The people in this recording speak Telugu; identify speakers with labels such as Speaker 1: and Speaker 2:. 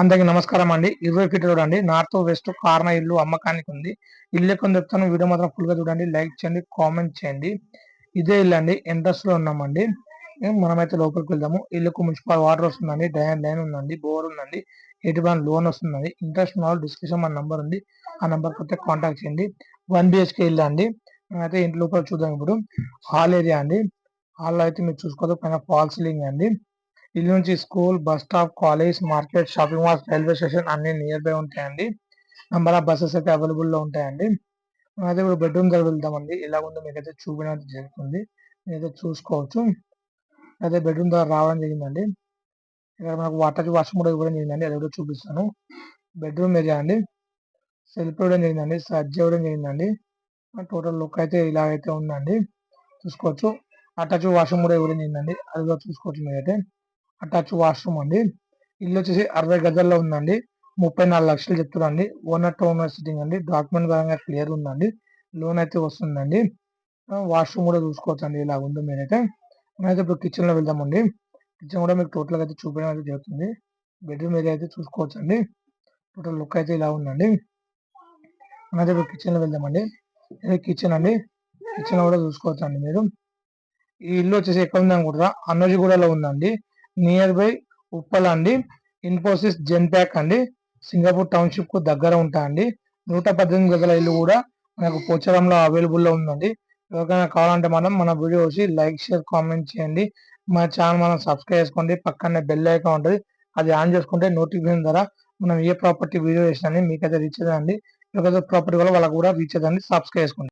Speaker 1: అందరికి నమస్కారం అండి. ఇరవై ఫీట్ రోడ్ అండి నార్త్ వెస్ట్ కార్న ఇల్లు అమ్మకానికి ఉంది ఇల్లు ఎక్కడ చెప్తాను వీడియో మాత్రం ఫుల్గా చూడండి. లైక్ చేయండి కామెంట్ చేయండి. ఇదే ఇల్లు అండి. ఎంట్రన్స్లో ఉన్నామండి. మనమైతే లోపలికి వెళ్దాము. ఇల్లుకు మున్సిపల్ వాటర్ వస్తుందండి. డ్రైన్ లైన్ ఉందండి. బోర్ ఉందండి. ఎయిటీ వన్ లోన్ వస్తుందండి. ఇంట్రెస్ట్ ఉన్న డిస్క్రిప్షన్ మన నంబర్ ఉంది. ఆ నంబర్ అయితే కాంటాక్ట్ చేయండి. వన్ బిహెచ్కే ఇల్లు అండి. అయితే ఇంటి లోపల చూద్దాం ఇప్పుడు. హాల్ ఏరియా అండి. హాల్లో అయితే మీరు చూసుకోవచ్చు పైన ఫాల్ సీలింగ్ అండి. ఇల్లు నుంచి school bus stop college market shopping malls railway station అన్ని నియర్ బై ఉంటాయండి. నంబర్ ఆఫ్ బస్సెస్ అయితే అవైలబుల్లో ఉంటాయండి. అయితే ఇప్పుడు బెడ్రూమ్ దగ్గర వెళ్తామండి ఇలా ఉందో మీకైతే చూపించడం జరుగుతుంది. మీరైతే చూసుకోవచ్చు. అయితే బెడ్రూమ్ దగ్గర రావడం జరిగిందండి. ఇక్కడ మనకు వాటర్ వాష్రూమ్ కూడా ఇవ్వడం జరిగిందండి. అది కూడా చూపిస్తాను. బెడ్రూమ్ ఏరియా అండి. సెల్ఫ్ ఇవ్వడం జరిగిందండి. సర్జ్ ఇవ్వడం జరిగిందండి. టోటల్ లుక్ అయితే ఇలా అయితే ఉందండి. చూసుకోవచ్చు. అటాచ్ వాష్రూమ్ కూడా ఇవ్వడం జరిగిందండి. అది కూడా చూసుకోవచ్చు మీరైతే. అటాచ్ వాష్రూమ్ అండి. ఇల్లు వచ్చేసి అరవై గజల్లో ఉందండి. ముప్పై నాలుగు లక్షలు చెప్తున్నారండి. ఓనర్ టు ఓనర్ సిట్టింగ్ అండి. డాక్యుమెంట్ పరంగా క్లియర్ ఉందండి. లోన్ అయితే వస్తుందండి. వాష్రూమ్ కూడా చూసుకోవచ్చు అండి ఇలా ఉంది మీరైతే అయితే ఇప్పుడు కిచెన్లో వెళ్దామండి. కిచెన్ కూడా మీకు టోటల్గా అయితే చూపించడం అయితే జరుగుతుంది. బెడ్రూమ్ ఏరియా అయితే చూసుకోవచ్చు అండి టోటల్ లుక్ అయితే ఇలా ఉందండి. అయితే ఇప్పుడు కిచెన్లో వెళ్దామండి. ఇది కిచెన్ అండి. కిచెన్ కూడా చూసుకోవచ్చు అండి మీరు. ఈ ఇల్లు వచ్చేసి ఎక్కడ ఉంది కూడా అన్నోజిగూడలో ఉందండి. నియర్ బై ఉప్పల్ అండి. ఇన్ఫోసిస్ జెన్ ప్యాక్ అండి. సింగపూర్ టౌన్షిప్కు దగ్గర ఉంటా అండి. నూట పద్దెనిమిది గదుల ఇల్లు కూడా మనకు పోచారంలో అవైలబుల్లో ఉందండి. ఎవరికైనా కావాలంటే మనం మన వీడియో వచ్చి లైక్ షేర్ కామెంట్ చేయండి. మన ఛానల్ మనం సబ్స్క్రైబ్ చేసుకోండి. పక్కనే బెల్ ఐకాన్ ఉంటుంది. అది ఆన్ చేసుకుంటే నోటిఫికేషన్ ద్వారా మనం ఏ ప్రాపర్టీ వీడియో చేసినా మీకైతే రీచ్ అదండి ప్రాపర్టీ వల్ల వాళ్ళకు కూడా రీచ్ అదండి సబ్స్క్రైబ్ చేసుకోండి.